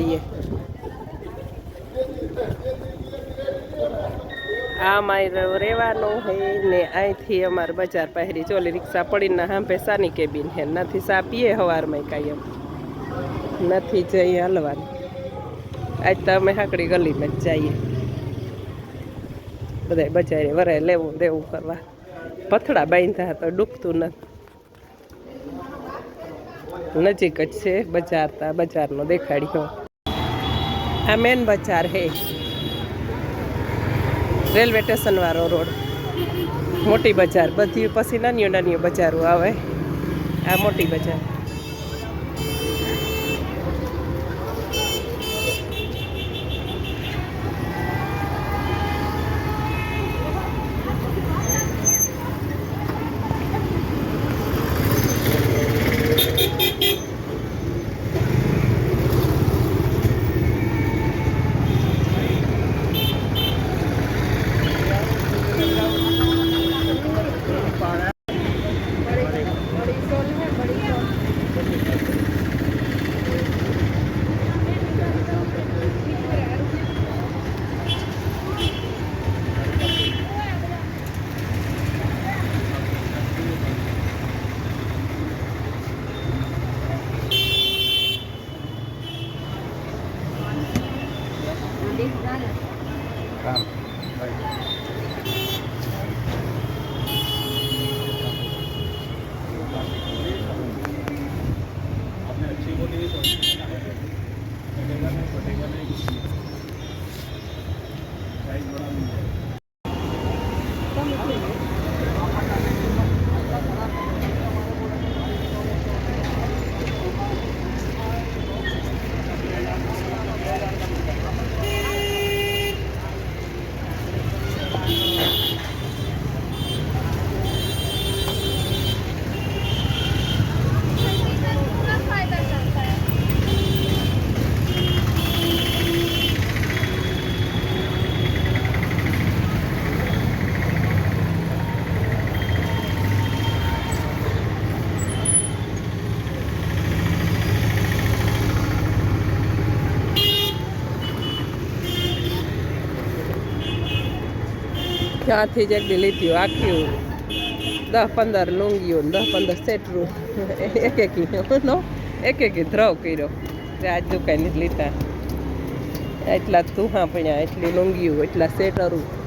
રહીએ આ મારે રહેવાનું હે ને અહીંથી અમારે બજાર પહેરી ચોલી રિક્ષા પડીને હાંભે સાની કેબિન હે. નથી સા પીએ હવારમાં એમ. નથી જઈ હાલવાનું. આજ તો અમે હાકડી ગલીમાં જ જઈએ. બધા બજારે વરાય લેવું દેવું કરવા. પથડા બાંધ્યા તો ડૂબતું નથી નજીક જ છે બજાર તા બજારનો દેખાડ્યો. આ મેન બજાર હે. રેલવે સ્ટેશનવાળો રોડ. મોટી બજાર. બધી પછી નાની નાની બજારો આવે. આ મોટી બજાર. ત્યાંથી જ એક લીધી આખ્યું દસ પંદર લુંગીઓ, દસ પંદર સેટરું, એક એક નો, એક એક ધ્રવ કર્યો. તે આજ દુકાન લીધા. એટલા તુહા પણ એટલી લુંગીઓ, એટલા સેટરું.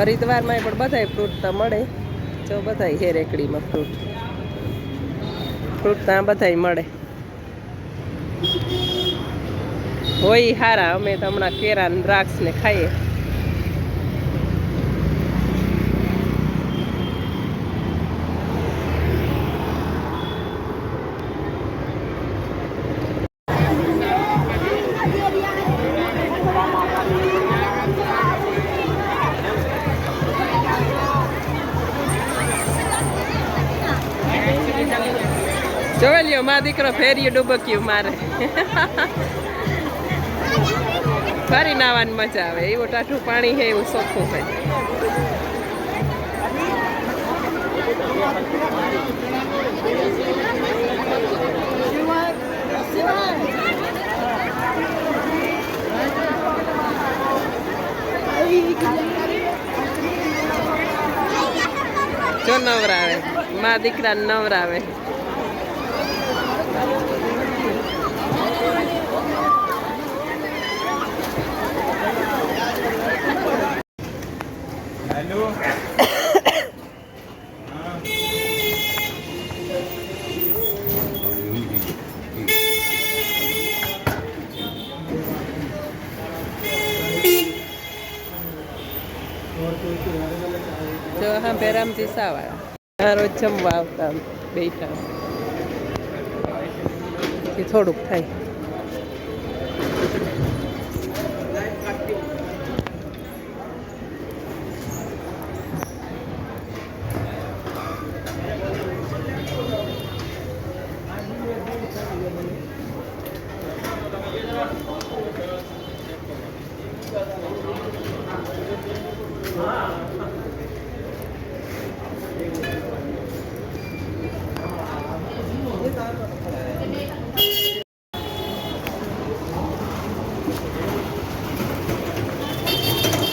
હરિદ્વારમાં પણ બધાય ફ્રૂટ તો મળે. જો બધાય હે રેકડીમાં ફ્રૂટ ફ્રૂટ ત્યાં બધાય મળે. હોય હારા, અમે તો હમણાં કેરા ને દ્રાક્ષ ને ખાઈએ. જોઈ લ્યો મા દીકરો ફેરી ડૂબક્યું મારે. ફરી નાવાની મજા આવે. એવું ટાઠું પાણી છે, એવું ચોખ્ખું હોય જો નવરાવે. મા દીકરા નવરાવે. જો હા બેરામજી સાવાળા આ રોજ જમવા આવતા બેઠા એ થોડુંક થાય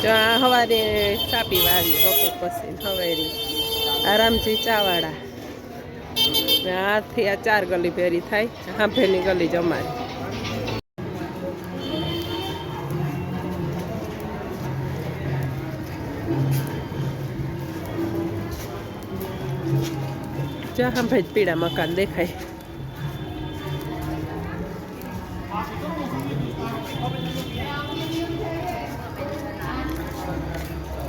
જો આ સવારે ચા પીવા બપોર પછી સવારી આરામથી ચાવાળા. આથી આ ચાર ગલી ભેરી થાય હાંભેની ગલી જ અમારી. જો હાંભે જ પીળા મકાન દેખાય.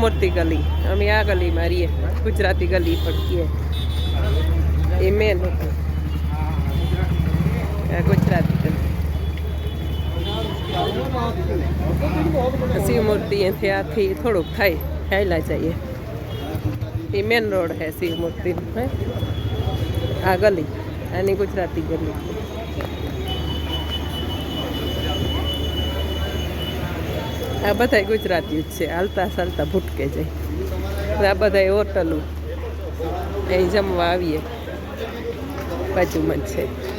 મૂર્તિ ગલી. અમે આ ગલીમાં રહીએ. ગુજરાતી ગલી પણ એ મેન ગુજરાતી ગલી. શિવ મૂર્તિ અહીંથી આથી થોડુંક થાય, હાયલા જઈએ. એ મેન રોડ હે શિવ મૂર્તિ હે? આ ગલી, આની ગુજરાતી ગલી. આ બધા ગુજરાતી જ છે. હાલતા ચાલતા ભૂટકે જાય. આ બધા હોટલું. અહીં જમવા આવીએ. બાજુમાં છે.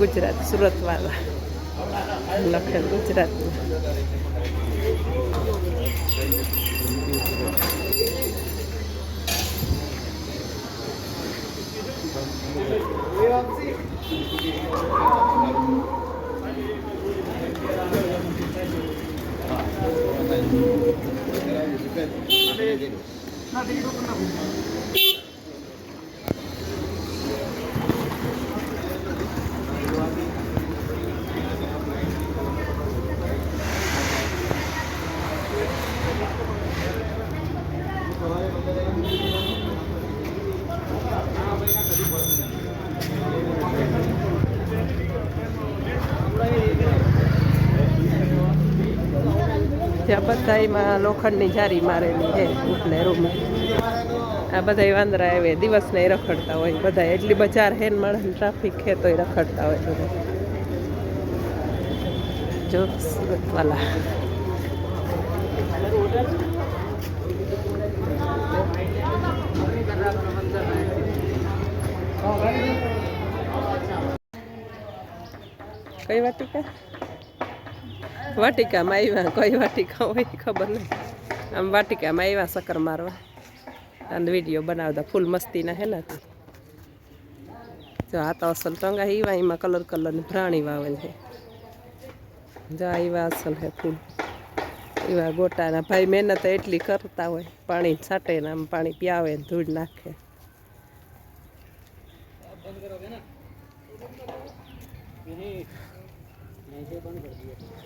ગુજરાત સુરત વાળા લખેલ ગુજરાતમાં ત્યાં બધા એમાં લોખંડની જારી મારેલી છે ઉપલે રૂમ આ બધા વાંદરા આવે દિવસ ને રખડતા હોય. બધા એટલી બજાર હેન મળે ટ્રાફિક છે તોય રખડતા હોય બધા. જો સુરતવાલા. વાલા કઈ વાટિકા વાટિકામાં આવ્યા. કઈ વાટિકા હોય ખબર નહીં. આમ વાટિકામાં આવ્યા સકર મારવા. અને વીડિયો બનાવતા. ફૂલ મસ્તીના હે ને જો આ તો અસલ ટંગા ઈવા, એમાં કલર કલરની પ્રાણી વાવેલ છે જો ઈવા અસલ હે ફૂલ. એવા ગોટાના ભાઈ મહેનત એટલી કરતા હોય. પાણી છાંટે ને આમ પાણી પીયાવે ને ધૂળ નાખે. ऐसे बंद कर दिए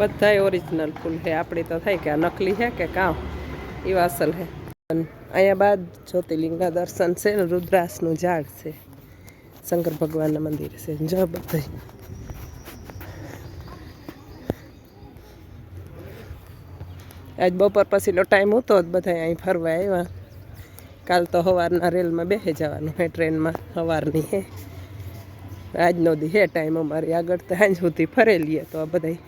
બધાય ઓરિજિનલ ફૂલ છે. આપણી તો થાય કે આ નકલી છે કે કાં? એવા અસલ છે. અહીંયા બાદ જ્યોતિર્લિંગના દર્શન છે રુદ્રાસનું ઝાડ છે. શંકર ભગવાનના મંદિર છે. જો બધા આજ બપોર પછીનો ટાઈમ હતો બધા અહીં ફરવા આવ્યા. કાલ તો સવારના રેલમાં બેસી જવાનું હે ટ્રેનમાં. સવારની હે આજનો દી હે ટાઈમ અમારી આગળ. તો સાંજ સુધી ફરેલીએ તો આ બધા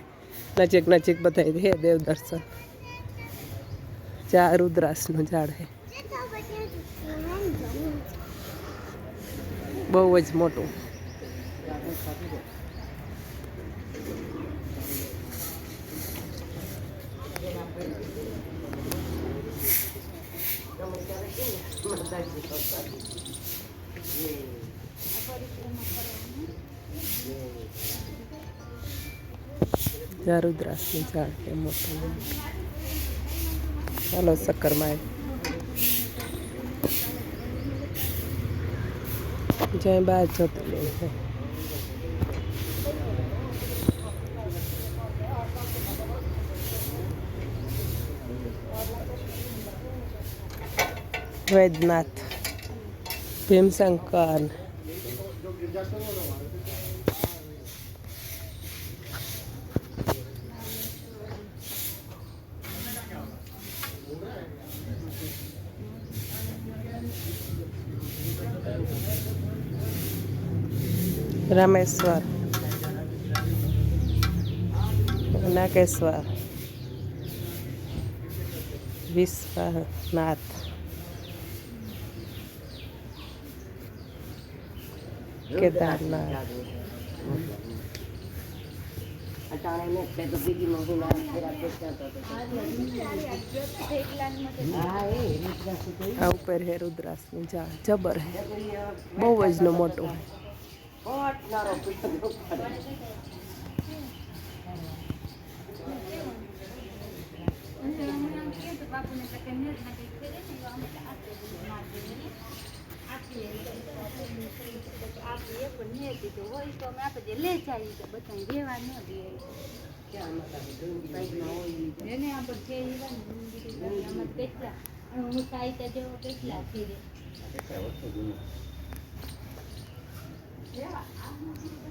નજીક નજીક બધા હે દેવ દર્શન ચા રુદ્રાસનું ઝાડ હે. બહુ જ મોટું. ચા રુદ્રાસનું ઝાડ છે મોટું. ચાલો શક્કર માય. બહાર બાર જ્યોતિર્લિંગ છે વૈદ્યનાથ ભીમશંકર. હા એ રીતના સુધી આ ઉપર હે રુદ્રાસનું ઝાડ જબર હે બહુ જ નો મોટું હે કોટનારો પડે ક્યાં મતલબ ડુંગળી બાજુમાં હોય ઈ તો. કેટલા